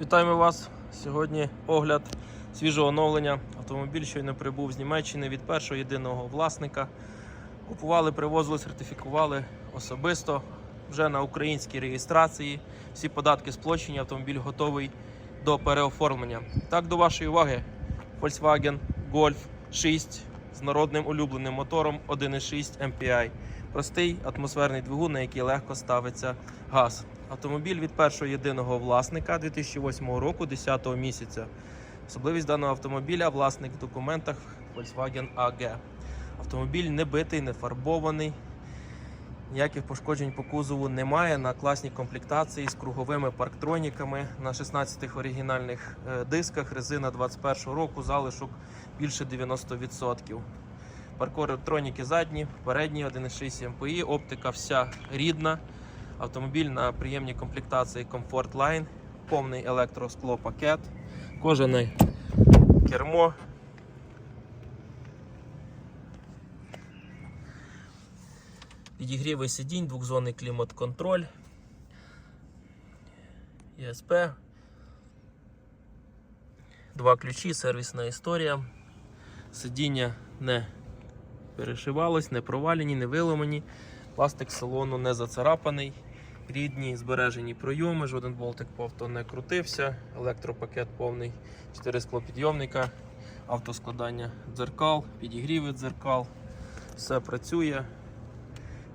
Вітаємо вас! Сьогодні огляд свіжого оновлення. Автомобіль щойно прибув з Німеччини від першого єдиного власника. Купували, привозили, сертифікували особисто. Вже на українській реєстрації. Всі податки сплочені, автомобіль готовий до переоформлення. Так, до вашої уваги, Volkswagen Golf 6 з народним улюбленим мотором 1.6 MPI. Простий атмосферний двигун, на який легко ставиться газ. Автомобіль від першого єдиного власника 2008 року, 10 місяця. Особливість даного автомобіля власник в документах Volkswagen AG. Автомобіль не битий, не фарбований. Ніяких пошкоджень по кузову немає. На класній комплектації з круговими парктроніками на 16 оригінальних е, дисках. Резина 21 року, залишок більше 90%. Паркоелектроніки задні, передні 1.6 MPI, оптика вся рідна. Автомобіль на приємній комплектації Comfort Line, повний електросклопакет, кожане кермо. Підігріви сидінь, двохзонний клімат-контроль, ЄСП, два ключі, сервісна історія. Сидіння не перешивалось, не провалені, не виламані. Пластик салону не зацарапаний. Рідні збережені пройоми, жоден болтик по авто не крутився. Електропакет повний, 4 склопідйомника, автоскладання дзеркал, підігріви дзеркал. Все працює.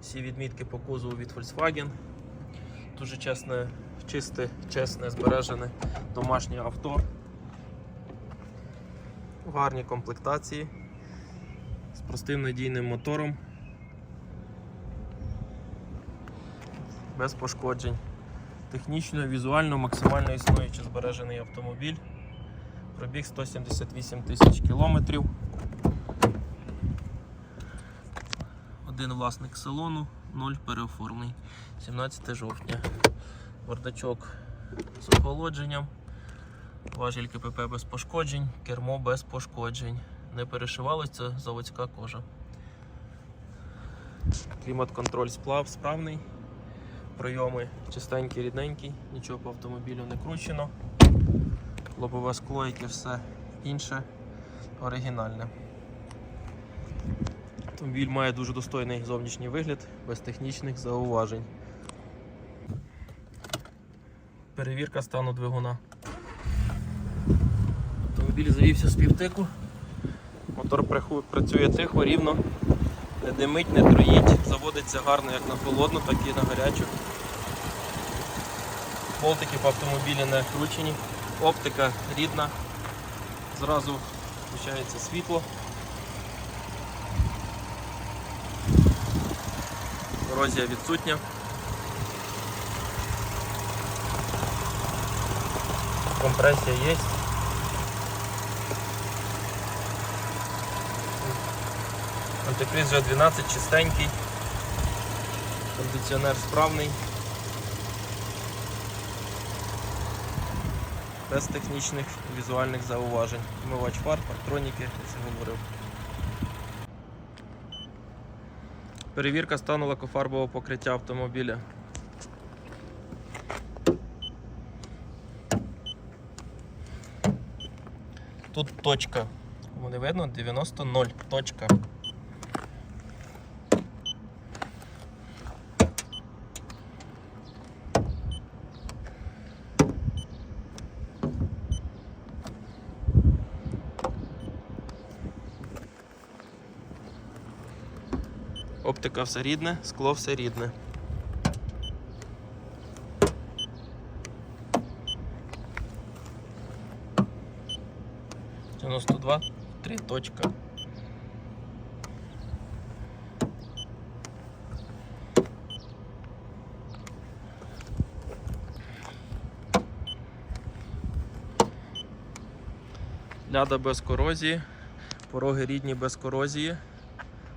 Всі відмітки по кузову від Volkswagen. Дуже чесне, чисте, чесне, збережене домашнє авто. В гарній комплектації простим надійним мотором. Без пошкоджень. Технічно, візуально, максимально існуючи збережений автомобіль. Пробіг 178 тисяч кілометрів. Один власник салону, 0 переоформлений. 17 жовтня. Бардачок з охолодженням. Важіль КПП без пошкоджень, кермо без пошкоджень. Не перешивалось, це заводська кожа. Клімат-контроль сплав справний. Прийоми чистенькі, рідненькі, нічого по автомобілю не кручено. Лобове скло, яке все інше оригінальне. Автомобіль має дуже достойний зовнішній вигляд, без технічних зауважень. Перевірка стану двигуна. Автомобіль завівся з півтику. Мотор працює тихо, рівно, не димить, не троїть, заводиться гарно як на холодну, так і на гарячу. Болтики по автомобілі не кручені, оптика рідна, зразу включається світло. Корозія відсутня. Компресія є. Антикриз вже 12 чистенький. Кондиціонер справний. Без технічних візуальних зауважень. Вмивач фар, парктроніки, я це говорив. Перевірка стану лакофарбового покриття автомобіля. Тут точка. Не видно? 90-0. Точка. Оптика все рідне, скло все рідне. Дев'яносто два, три точка. Ляда без корозії, пороги рідні без корозії.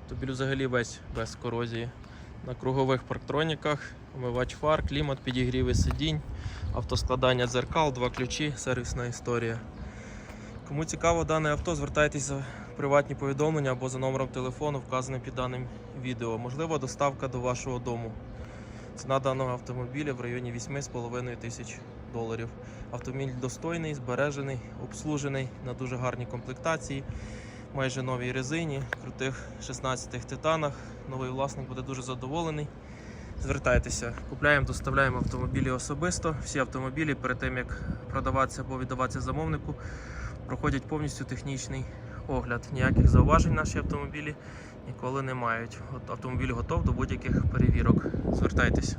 Тобі взагалі весь без корозії. На кругових парктроніках, омивач фар, клімат, підігріви сидінь, автоскладання дзеркал, два ключі, сервісна історія. Кому цікаво дане авто, звертайтеся в приватні повідомлення або за номером телефону, вказаним під даним відео. Можливо, доставка до вашого дому. Ціна даного автомобіля в районі 8,5 тисяч доларів. Автомобіль достойний, збережений, обслужений на дуже гарній комплектації, майже новій резині, крутих 16 титанах. Новий власник буде дуже задоволений. Звертайтеся, купляємо, доставляємо автомобілі особисто. Всі автомобілі перед тим як продаватися або віддаватися замовнику, проходять повністю технічний огляд. Ніяких зауважень наші автомобілі ніколи не мають. От Автомобіль готов до будь-яких перевірок. Звертайтеся.